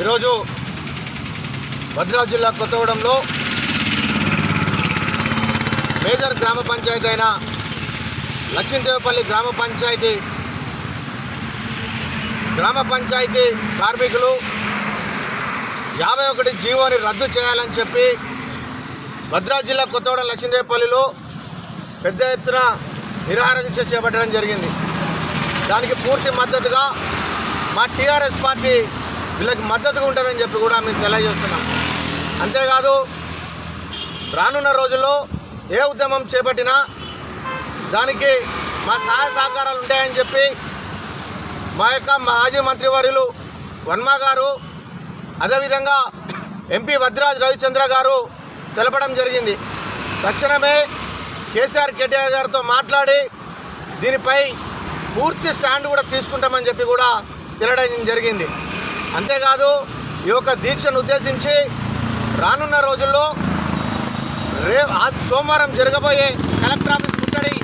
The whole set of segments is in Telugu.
ఈరోజు భద్రాద్రి జిల్లా కొత్తగూడెంలో మేజర్ గ్రామ పంచాయతీ అయిన లక్ష్మీదేవపల్లి గ్రామ పంచాయతీ గ్రామ పంచాయతీ కార్మికులు యాభై ఒకటి జీవోని రద్దు చేయాలని చెప్పి భద్రాద్రి జిల్లా కొత్తగూడెం లక్ష్మీదేవపల్లిలో పెద్ద ఎత్తున నిరాహార దీక్ష చేపట్టడం జరిగింది. దానికి పూర్తి మద్దతుగా మా టీఆర్ఎస్ పార్టీ వీళ్ళకి మద్దతుగా ఉంటుందని చెప్పి కూడా మేము తెలియజేస్తున్నాం. అంతేకాదు రానున్న రోజుల్లో ఏ ఉద్యమం చేపట్టినా దానికి మా సహాయ సహకారాలు ఉంటాయని చెప్పి మా యొక్క మాజీ మంత్రివర్యులు వర్మ గారు అదేవిధంగా ఎంపీ వద్రాజ్ రవిచంద్ర గారు తెలపడం జరిగింది. తక్షణమే కేసీఆర్ కేటీఆర్ గారితో మాట్లాడి దీనిపై పూర్తి స్టాండ్ కూడా తీసుకుంటామని చెప్పి కూడా తెలియడం జరిగింది. అంతేకాదు ఈ యొక్క దీక్షను ఉద్దేశించి రానున్న రోజుల్లో రే ఆ సోమవారం జరగబోయే కలెక్టర్ ఆఫీస్ ముట్టడి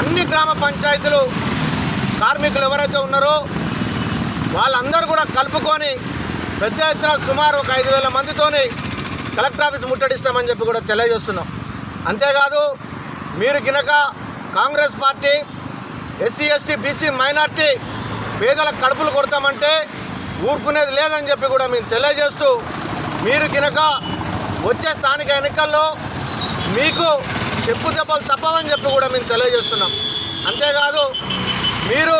అన్ని గ్రామ పంచాయతీలు కార్మికులు ఎవరైతే ఉన్నారో వాళ్ళందరూ కూడా కలుపుకొని పెద్ద ఎత్తున సుమారు ఒక ఐదు వేల మందితోని కలెక్టర్ ఆఫీస్ ముట్టడిస్తామని చెప్పి కూడా తెలియజేస్తున్నాం. అంతేకాదు మీరు గినక Congress party SC ST BC minority పేదల కడుపులు కొడతామంటే ఊరుకునేది లేదని చెప్పి కూడా మేము తెలియజేస్తూ మీరు గినక వచ్చే స్థానిక ఎన్నికల్లో మీకు చెప్పు దెబ్బలు తప్పవని చెప్పి కూడా మేము తెలియజేస్తున్నాం. అంతేకాదు మీరు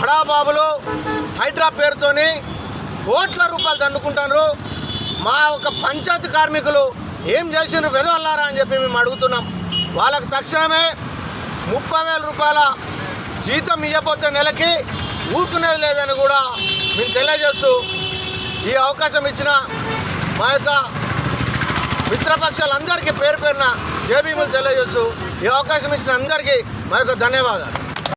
బడాబాబులు హైడ్రా పేరుతోని కోట్ల రూపాయలు దండుకుంటారు. మా ఒక పంచాయతీ కార్మికులు ఏం చేసిండ్రు వెదవల్లారా అని చెప్పి మేము అడుగుతున్నాం. వాళ్ళకి తక్షణమే ముప్పై వేల రూపాయల జీతం ఇవ్వకపోతే నెలకి ఊరుకునేది లేదని కూడా మేము తెలియజేస్తూ ఈ అవకాశం ఇచ్చిన మా యొక్క మిత్రపక్షాలందరికీ పేరు పేరున జేబీములు తెలియజేస్తూ ఈ అవకాశం ఇచ్చిన అందరికీ మా యొక్క ధన్యవాదాలు.